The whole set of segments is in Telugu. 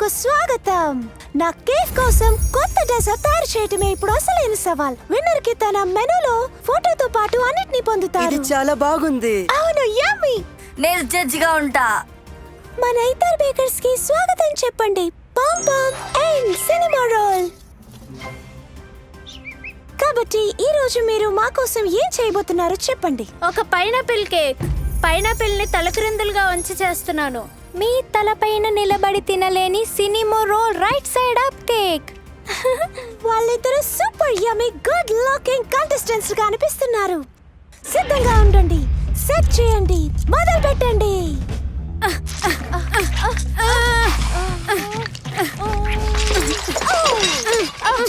కు స్వాగతం. నా కేఫ్ కోసం కొత్త డెజర్ట్ తయారు చేయటమే ఇప్పుడు అసలైన సవాల్. విన్నర్కి తన మెనూలో ఫోటోతో పాటు అన్నిటిని ఇది పొందుతారు చాలా బాగుంది. అవును యమ్మీ నేను జడ్జిగా ఉంటా. మన ఇతర బేకర్స్కి స్వాగతం చెప్పండి. Pom pom and cinnamon roll. కాబట్టి ఈ రోజు మీరు మా కోసం ఏం చేయబోతున్నారో చెప్పండి. ఒక పైనాపిల్ కేక్. పైనాపిల్ని తలక్రిందులుగా వంచి చేస్తున్నాను. మీ తలపైన నిలబడి తినలేని cinnamon roll right side up cake. వాళ్ళిద్దరూ సూపర్ యమ్మీ గుడ్ లుకింగ్ కంటెస్టెంట్స్గా అనిపిస్తున్నారు. సిద్ధంగా ఉండండి సెట్ చేయండి మొదలు పెట్టండి.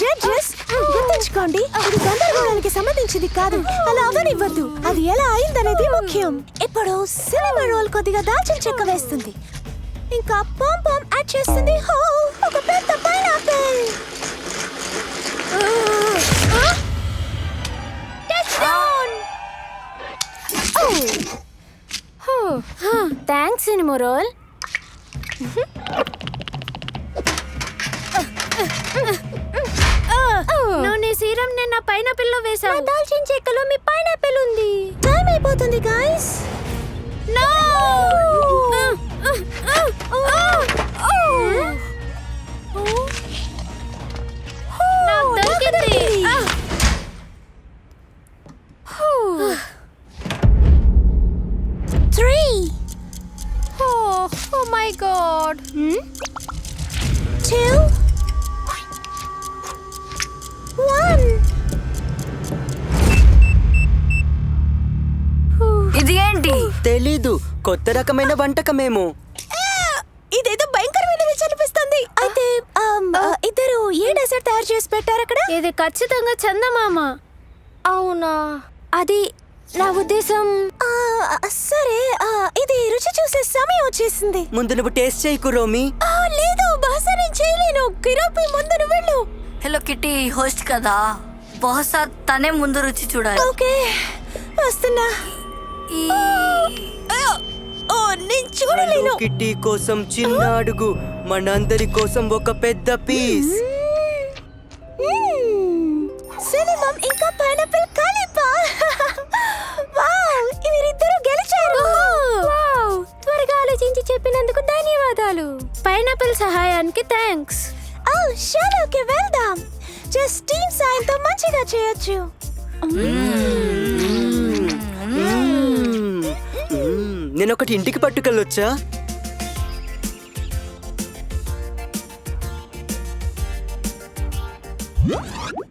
జడ్జెస్ గుర్తుంచుకోండి ఇది గందరగోళానికి సంబంధించింది కాదు అలా అవనివ్వద్దు. అది ఎలా అయిందనేది ముఖ్యం. ఇప్పుడు సినిమా రోల్ కొద్దిగా దాచిన చెక్క వేస్తుంది. ఇంకా పామ్ పామ్ యాడ్ చేస్తుంది హో ఒక పెద్ద పైనాపిల్. Thanks cinema role. నువ్వు నీ సీరం నేను నా పైనాపిల్లో వేసావు దాల్చిన చెక్కలో మీ పైనాపిల్ ఉంది. టైం అయిపోతుంది guys no oh my God two one ఇది ఏంటి? తెలీదు. కొత్త రకమైన వంటకమేమో. ఇదేదో భయంకరమైన రుచి అనిపిస్తుంది అయితే ఇద్దరు ఏ డెసర్ట్ తయారు చేసి పెట్టారు అక్కడ? ఇది ఖచ్చితంగా చందమామ. అవునా? అది నా ఉద్దేశం. వచ్చేసింది ముందు నువ్వు టేస్ట్ చేయకు రోమి ఆ, లేదు బహుశా నేను చేయలేను. కిరోపి ముందు నువ్వు వెళ్ళు. హలో కిట్టి హోస్ట్ కదా? బహుశా తనే ముందు రుచి చూడాలి. ఓకే వస్తున్నా. ఈ అయ్యో, ఓ నేను చూడలేను. కిట్టి కోసం చిన్న అడుగు మనందరి కోసం ఒక పెద్ద పీస్. సినిమం ఇంకా పైనాపిల్ ఓ షాలోకి వెళ్దాం. జస్ట్ టీమ్ సాయంతో మంచిగా చేయొచ్చు. నేను ఒకటి ఇంటికి పట్టుకెళ్ళొచ్చా? What?